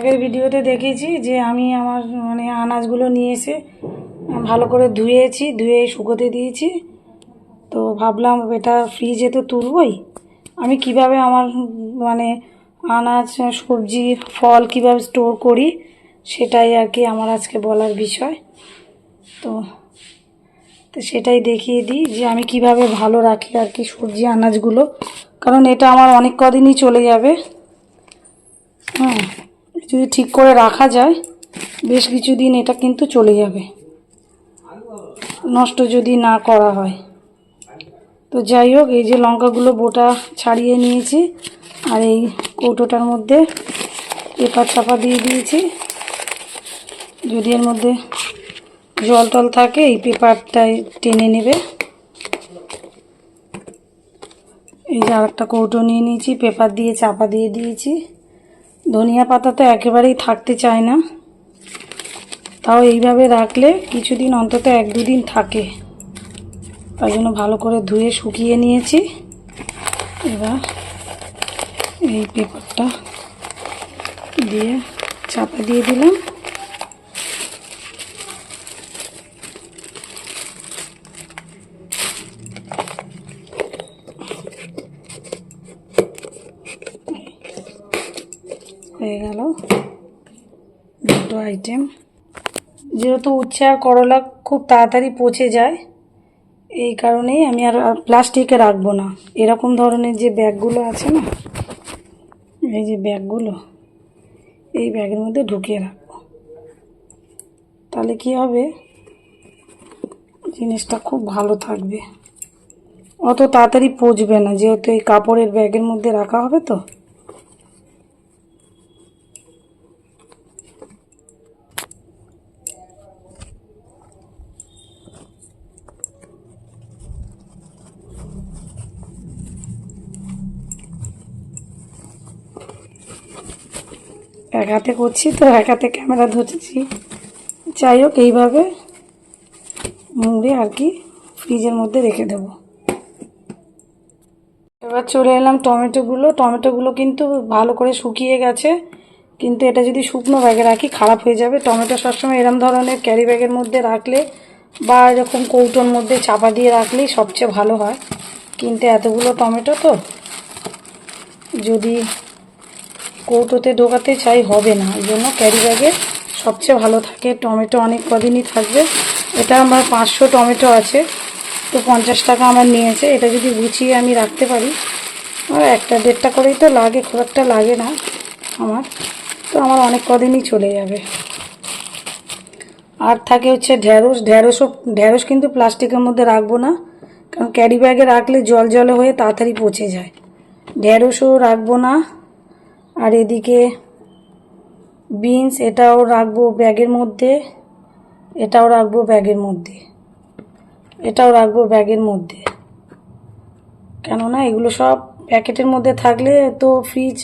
আগের ভিডিওতে দেখেছি যে আমি আমার মানে আনাজগুলো নিয়ে এসে ভালো করে ধুয়েছি, ধুয়ে শুকোতে দিয়েছি। তো ভাবলাম এটা ফ্রিজে তো তুলবই। আমি কীভাবে আমার মানে আনাজ, সবজি, ফল কীভাবে স্টোর করি সেটাই আর কি আমার আজকে বলার বিষয়। তো তো সেটাই দেখিয়ে দিই যে আমি কীভাবে ভালো রাখি আর কি সবজি আনাজগুলো। কারণ এটা আমার অনেক কদিনই চলে যাবে। হ্যাঁ। যদি ঠিক করে রাখা যায়, বেশ কিছুদিন এটা কিন্তু চলে যাবে। নষ্ট যদি না করা হয়। তো যাই হোক, এই যে লঙ্কাগুলো বোটা ছাড়িয়ে নিয়েছি, আর এই কৌটোটার মধ্যে পেপার চাপা দিয়ে দিয়েছি। যদি এর মধ্যে জল টল থাকে, এই পেপারটাই টেনে নেবে। এই যে আরেকটা কৌটো নিয়ে নিয়েছি, পেপার দিয়ে চাপা দিয়ে দিয়েছি। ধনিয়া পাতা তো একেবারেই থাকতে চায় না। তাও এইভাবে রাখলে কিছুদিন অন্তত এক দুদিন থাকে। তাই জন্য ভালো করে ধুয়ে শুকিয়ে নিয়েছি। এবার এই পেপারটা দিয়ে চাপা দিয়ে দিলাম। হয়ে গেল। দুটো আইটেম যেহেতু উচ্ছে আর করলা খুব তাড়াতাড়ি পচে যায়, এই কারণেই আমি আর প্লাস্টিকে রাখব না। এরকম ধরনের যে ব্যাগগুলো আছে না, এই যে ব্যাগগুলো, এই ব্যাগের মধ্যে ঢুকিয়ে রাখব। তাহলে কি হবে? জিনিসটা খুব ভালো থাকবে। অত তাড়াতাড়ি পচবে না, যেহেতু এই কাপড়ের ব্যাগের মধ্যে রাখা হবে তো। এক হাতে করছি, তো এক হাতে ক্যামেরা ধরছি। যাই হোক, এইভাবে মুড়ে আর কি ফ্রিজের মধ্যে রেখে দেব। এবার চলে এলাম টমেটোগুলো। টমেটোগুলো কিন্তু ভালো করে শুকিয়ে গেছে, কিন্তু এটা যদি শুকনো ব্যাগে রাখি, খারাপ হয়ে যাবে। টমেটো সবসময় এরম ধরনের ক্যারি ব্যাগের মধ্যে রাখলে বা এরকম কৌটোর মধ্যে চাপা দিয়ে রাখলেই সবচেয়ে ভালো হয়। কিন্তু এতগুলো টমেটো তো যদি কৌটোতে ঢোকাতে চাই হবে না। ওই জন্য ক্যারি ব্যাগে সবচেয়ে ভালো থাকে টমেটো, অনেক কদিনই থাকবে। এটা আমার পাঁচশো টমেটো আছে। তো পঞ্চাশ টাকা আমার নিয়েছে। এটা যদি গুছিয়ে আমি রাখতে পারি আর একটা দেড়টা করেই তো লাগে, খুব একটা লাগে না আমার। তো আমার অনেক কদিনই চলে যাবে। আর থাকে হচ্ছে ঢ্যাঁড়স ঢ্যাঁড়সও ঢ্যাঁড়স কিন্তু প্লাস্টিকের মধ্যে রাখব না। কারণ ক্যারি ব্যাগে রাখলে জল জলে হয়ে তাড়াতাড়ি পচে যায়। ঢ্যাঁড়সও রাখব না। আর এদিকে বিনস এটাও রাখব ব্যাগের মধ্যে, এটাও রাখব ব্যাগের মধ্যে, এটাও রাখব ব্যাগের মধ্যে। কেননা এগুলো সব প্যাকেটের মধ্যে থাকলে তো ফ্রিজ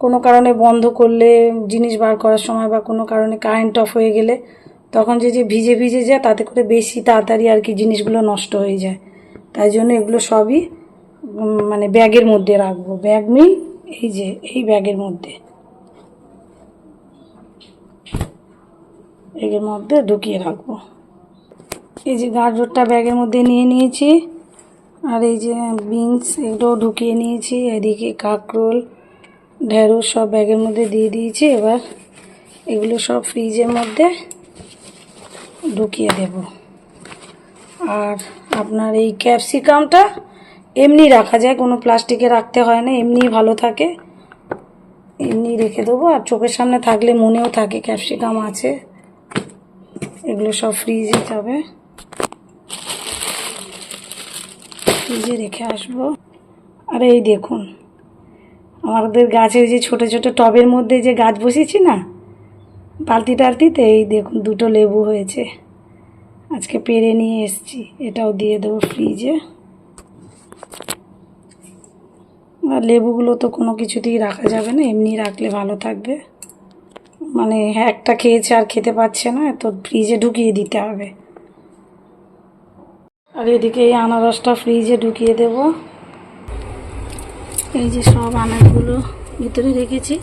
কোনো কারণে বন্ধ করলে, জিনিস বার করার সময় বা কোনো কারণে কারেন্ট অফ হয়ে গেলে, তখন যে যে ভিজে ভিজে যায় তাতে করে বেশি তাড়াতাড়ি আর কি জিনিসগুলো নষ্ট হয়ে যায়। তাই জন্য এগুলো সবই মানে ব্যাগের মধ্যে রাখব। ব্যাগ মিল এই যে, এই ব্যাগের মধ্যে। এর মধ্যে ঢুকিয়ে রাখব। এই যে গাজরটা ব্যাগের মধ্যে নিয়ে নিয়েছি। আর এই যে বিনস, এগুলোও ঢুকিয়ে নিয়েছি। এদিকে কাঁকরোল, ঢেঁড়স সব ব্যাগের মধ্যে দিয়ে দিয়েছি। এবার এগুলো সব ফ্রিজের মধ্যে ঢুকিয়ে দেব। আর আপনার এই ক্যাপসিকামটা এমনি রাখা যায়, কোনো প্লাস্টিকে রাখতে হয় না এমনি ভালো থাকে। এমনি রেখে দেবো, আর চোখের সামনে থাকলে মনেও থাকে ক্যাপসিকাম আছে। এগুলো সব ফ্রিজে যাবে। ফ্রিজে রেখে আসব। আর এই দেখুন, আমাদের গাছের যে ছোটো ছোটো টবের মধ্যে যে গাছ বসেছি না, বালতি টালতিতে, এই দেখুন দুটো লেবু হয়েছে। আজকে পেরে নিয়ে এসছি, এটাও দিয়ে দেবো ফ্রিজে। লেবুগুলো তো কোনো কিছুতেই রাখা যাবে না, এমনি রাখলে ভালো থাকবে। মানে একটা খেয়েছে আর খেতে পাচ্ছে না, তো ফ্রিজে ঢুকিয়ে দিতে হবে। আর এদিকে এই আনারসটা ফ্রিজে ঢুকিয়ে দেব। এই যে সব আনাজগুলো ভিতরে রেখেছি।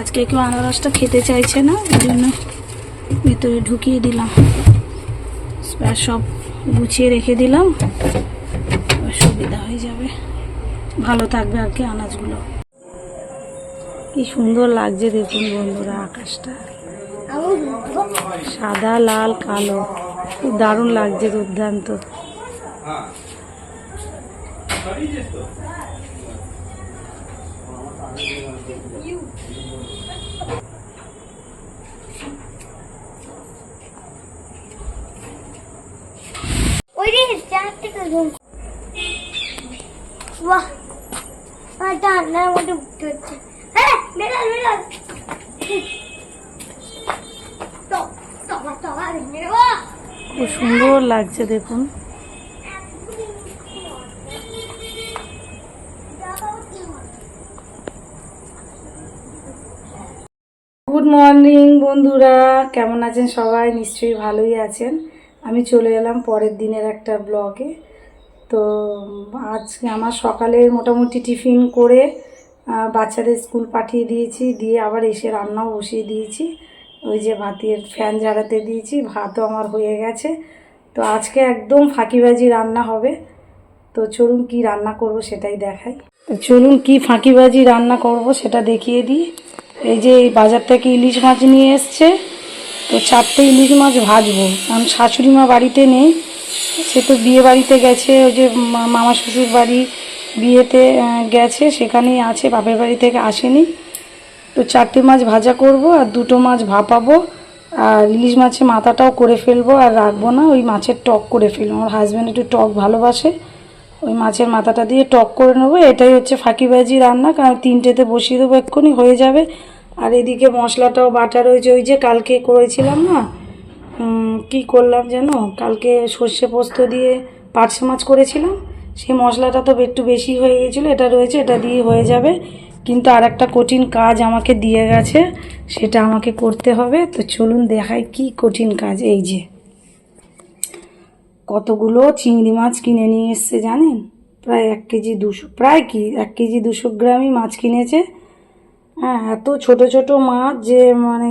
আজকে কেউ আনারসটা খেতে চাইছে না ওই জন্য ভিতরে ঢুকিয়ে দিলাম। সব গুছিয়ে রেখে দিলাম। সুবিধা হয়ে যাবে। ভালো থাকবে আর কি আনাজগুলো। কি সুন্দর লাগছে দেখুন বন্ধুরা আকাশটা। সাদা, লাল, কালো। খুব দারুণ লাগছে দুর্দান্ত। ওই রে, চারটে বাহ। ডান্নার মধ্যে উঠতে হচ্ছে। হ্যাঁ বেড়াল বেড়াল খুব সুন্দর লাগছে, দেখুন। গুড মর্নিং, বন্ধুরা। কেমন আছেন সবাই? নিশ্চয়ই ভালোই আছেন। আমি চলে এলাম পরের দিনের একটা ব্লগে। তো আজ আমার সকালে মোটামুটি টিফিন করে বাচ্চাদের স্কুল পাঠিয়ে দিয়েছি, দিয়ে আবার এসে রান্নাও বসিয়ে দিয়েছি। ওই যে ভাতের ফ্যান ঝাড়াতে দিয়েছি, ভাতও আমার হয়ে গেছে। তো আজকে একদম ফাঁকিবাজি রান্না হবে। তো চলুন কি রান্না করব সেটাই দেখাই। চলুন কি ফাঁকিবাজি রান্না করব সেটা দেখিয়ে দিই। এই যে বাজার থেকে ইলিশ মাছ নিয়ে এসছে। তো চারটে ইলিশ মাছ ভাজবো। কারণ শাশুড়ি মা বাড়িতে নেই। সে তো বিয়ে বাড়িতে গেছে, ওই যে মামা শ্বশুর বাড়ি বিয়েতে গেছে, সেখানেই আছে, বাপের বাড়ি থেকে আসেনি। তো চারটে মাছ ভাজা করব আর দুটো মাছ ভাপাবো, আর ইলিশ মাছের মাথাটাও করে ফেলব আর রাখব না, ওই মাছের টক করে ফেলব। আমার হাজব্যান্ড একটু টক ভালোবাসে, ওই মাছের মাথাটা দিয়ে টক করে নেব। এটাই হচ্ছে ফাঁকিবাজি রান্না, কারণ তিনটেতে বসিয়ে দেবো এক্ষুনি, হয়ে যাবে। আর এদিকে মশলাটাও বাটা রয়েছে, ওই যে কালকে করেছিলাম না কি করলাম যেন? কালকে সর্ষে পোস্ত দিয়ে পার্শে মাছ করেছিলাম। সেই মশলাটা তো একটু বেশি হয়ে গেছিল। এটা রয়েছে, এটা দিয়ে হয়ে যাবে। কিন্তু আর একটা কঠিন কাজ আমাকে দিয়ে গেছে, সেটা আমাকে করতে হবে। তো চলুন দেখাই কি কঠিন কাজ। এই যে, কতগুলো চিংড়ি মাছ কিনে নিয়ে এসছে জানেন? প্রায় এক কেজি দুশো, প্রায় কি? এক কেজি দুশো গ্রামই মাছ কিনেছে। হ্যাঁ এত ছোট ছোট মাছ যে মানে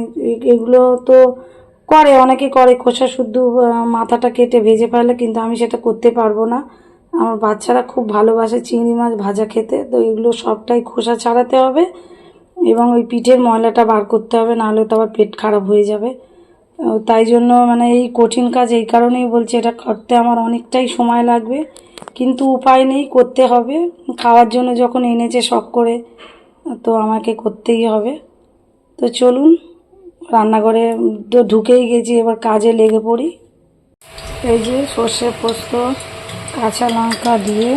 এগুলো তো করে, অনেকে করে খোসা শুদ্ধ মাথাটা কেটে ভেজে ফেলে, কিন্তু আমি সেটা করতে পারব না। আমার বাচ্চারা খুব ভালোবাসে চিংড়ি মাছ ভাজা খেতে, তো এগুলো সবটাই খোসা ছাড়াতে হবে এবং ওই পিঠের ময়লাটা বার করতে হবে, নাহলে তো আবার পেট খারাপ হয়ে যাবে। তাই জন্য মানে এই কঠিন কাজ এই কারণেই বলছি, এটা করতে আমার অনেকটাই সময় লাগবে। কিন্তু উপায় নেই, করতে হবে। খাওয়ার জন্য যখন এনেছে শখ করে, তো আমাকে করতেই হবে। তো চলুন। রান্নাঘরে তো ঢুকেই গেছি, এবার কাজে লেগে পড়ি। এই যে সর্ষে পোস্ত, কাঁচা লঙ্কা দিয়ে।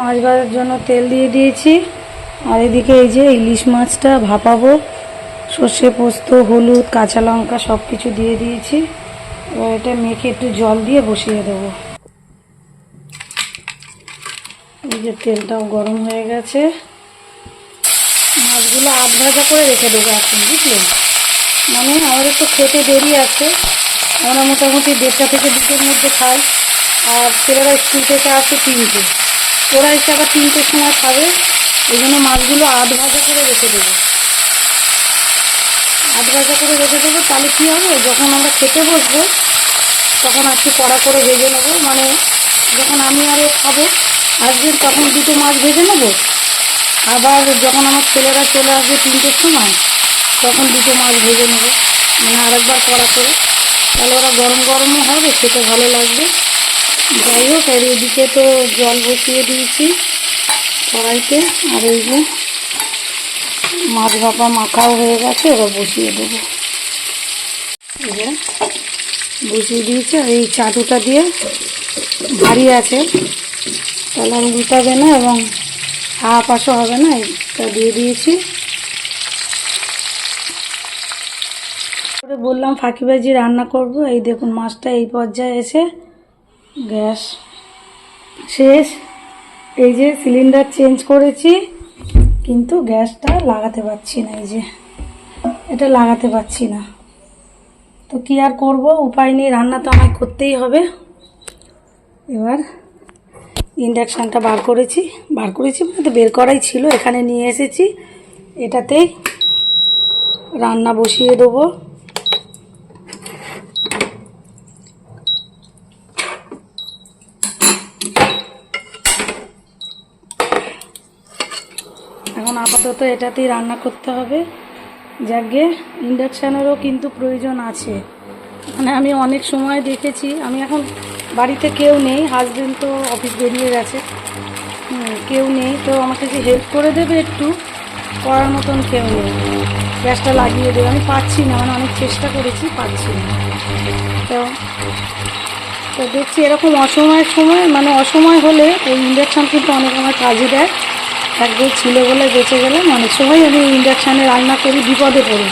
মাছ ভাজার জন্য তেল দিয়ে দিয়েছি। আর এদিকে এই যে ইলিশ মাছটা ভাপাবো। সর্ষে পোস্ত, হলুদ, কাঁচা লঙ্কা সব কিছু দিয়ে দিয়েছি। এবার এটা মেখে একটু জল দিয়ে বসিয়ে দেবো। এই যে তেলটাও গরম হয়ে গেছে। মাছগুলো আধ ভাজা করে রেখে দেবো এখন বুঝলেন মানে আমাদের তো খেতে দেরি আছে। আমরা মোটামুটি দেড়টা থেকে দুটোর মধ্যে খাই। আর ছেলেরা স্কুল থেকে আসে তিনটে। ওরা এসে আবার তিনটের সময় খাবে। এই জন্য মাছগুলো আধ ভাজা করে রেখে দেবো। আধ ভাজা করে রেখে দেবো। তাহলে কী হবে? যখন আমরা খেতে বসবো, তখন একটু কড়া করে ভেজে নেব। মানে যখন আমি আরও খাব আসবেন তখন দুটো মাছ ভেজে নেব? আবার যখন আমার ছেলেরা চলে আসবে তিনটের সময়, তখন দুটো মাছ ভেজে নেব। মানে আরেকবার কড়া করে। তাহলে ওরা গরম গরমও হবে, খেতে ভালো লাগবে। যাই হোক, আর এদিকে তো জল বসিয়ে দিয়েছি কড়াইতে। আর এই যে মাছ ভাপা মাখাও হয়ে গেছে, এবার বসিয়ে দেবো। বসিয়ে দিয়েছি, আর এই চাটুটা দিয়ে ভারী আছে। তাহলে আর উল্টাবে না এবং হাওয়া পাশও হবে না, এটা দিয়ে দিয়েছি। বললাম, ফাঁকিবাজি রান্না করব। এই দেখুন, মাছটা এই পর্যায়ে এসে গ্যাস শেষ। এই যে সিলিন্ডার চেঞ্জ করেছি, কিন্তু গ্যাসটা লাগাতে পারছি না, এই যে এটা লাগাতে পারছি না। তো কি আর করব? উপায় নেই, রান্না তো আমায় করতেই হবে। এবার ইন্ডাকশানটা বার করেছি। বার করেছি মানে তো বের করাই ছিল, এখানে নিয়ে এসেছি। এটাতেই রান্না বসিয়ে দেবো। এখন আপাতত এটাতেই রান্না করতে হবে। যাকে ইন্ডাকশানেরও কিন্তু প্রয়োজন আছে। মানে আমি অনেক সময় দেখেছি, আমি এখন বাড়িতে কেউ নেই হাজবেন্ড তো অফিস বেরিয়ে গেছে। কেউ নেই, তো আমাকে যে হেল্প করে দেবে একটু, করার মতন কেউ নেই। গ্যাসটা লাগিয়ে দেবে। আমি পাচ্ছি না মানে অনেক চেষ্টা করেছি, পাচ্ছি না। তো তো দেখছি এরকম অসময়ের সময় মানে অসময় হলে এই ইন্ডাকশান কিন্তু অনেক আমার কাজে দেয়। একবার ছিল বলে বেঁচে গেলাম, অনেক সময় আমি ইন্ডাকশানে রান্না করি, বিপদে পড়ি।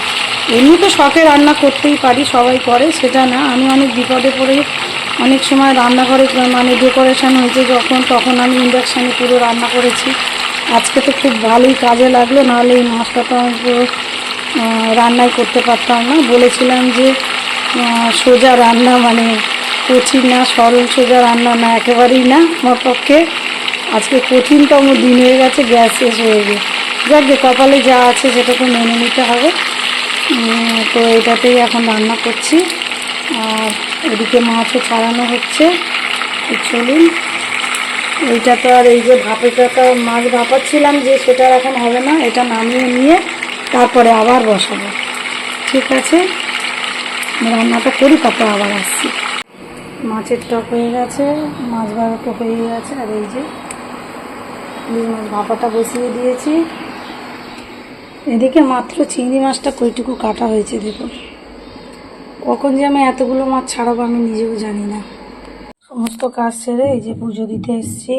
এমনি তো শখে রান্না করতেই পারি, সবাই করে, সেটা না। আমি অনেক বিপদে পড়ে অনেক সময় রান্নাঘরে মানে ডেকোরেশন হয়েছে যখন তখন আমি ইন্ডাকশানে পুরো রান্না করেছি। আজকে তো খুব ভালোই কাজে লাগল নাহলে এই মাছটা তো আমি পুরো রান্নাই করতে পারতাম না। বলেছিলাম যে সোজা রান্না মানে কঠিন না সরল সোজা রান্না না একেবারেই না আমার পক্ষে। আজকে কঠিনতম দিন হয়ে গেছে গ্যাস শেষ হয়ে গিয়ে যাক গে, কপালে যা আছে সেটাকে মেনে নিতে হবে। তো এটাতেই এখন রান্না করছি। আর এদিকে মাছও ছাড়ানো হচ্ছে। চলুন, এইটা তো আর এই যে ভাপেটা মাছ ভাপাচ্ছিলাম যে সেটা এখন হবে না, এটা নামিয়ে নিয়ে তারপরে আবার বসাবো। ঠিক আছে? রান্নাটা করি, তারপর আবার আসছি। মাছের টক হয়ে গেছে, মাছ ভাড়াটা হয়ে গেছে, আর এই যে মাছ ভাপাটা বসিয়ে দিয়েছি। এদিকে মাত্র চিংড়ি মাছটা কইটুকু কাটা হয়েছে, দেখুন। কখন যে আমি এতগুলো মাছ ছাড়াবো আমি নিজেও জানি না। সমস্ত কাজ সেরে এই যে পুজো দিতে এসছি।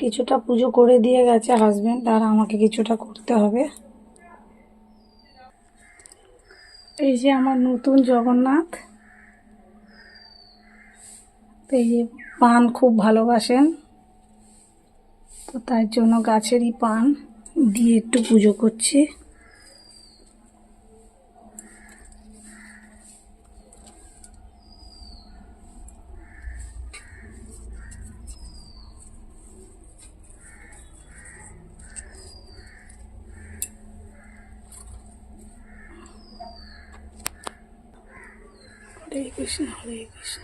কিছুটা পুজো করে দিয়ে গেছে হাজবেন্ড আর আমাকে কিছুটা করতে হবে। এই যে আমার নতুন জগন্নাথ। এই যে পান খুব ভালোবাসেন। তো তার জন্য গাছেরই পান দিয়ে একটু পুজো করছি। 是哪里一个山？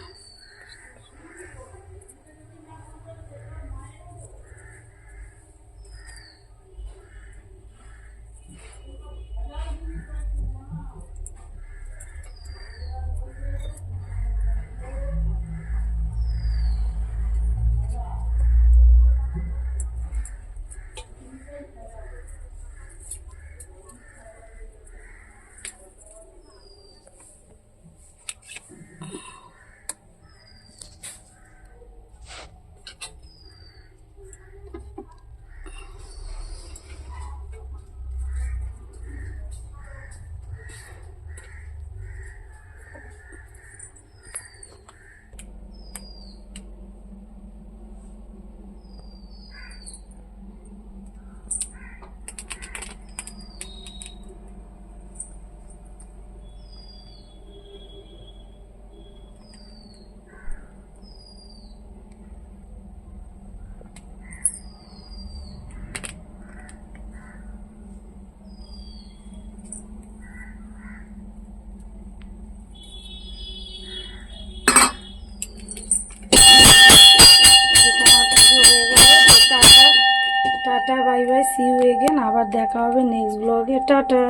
tata bye bye see you again আবার দেখা হবে নেক্সট ব্লগে টাটা।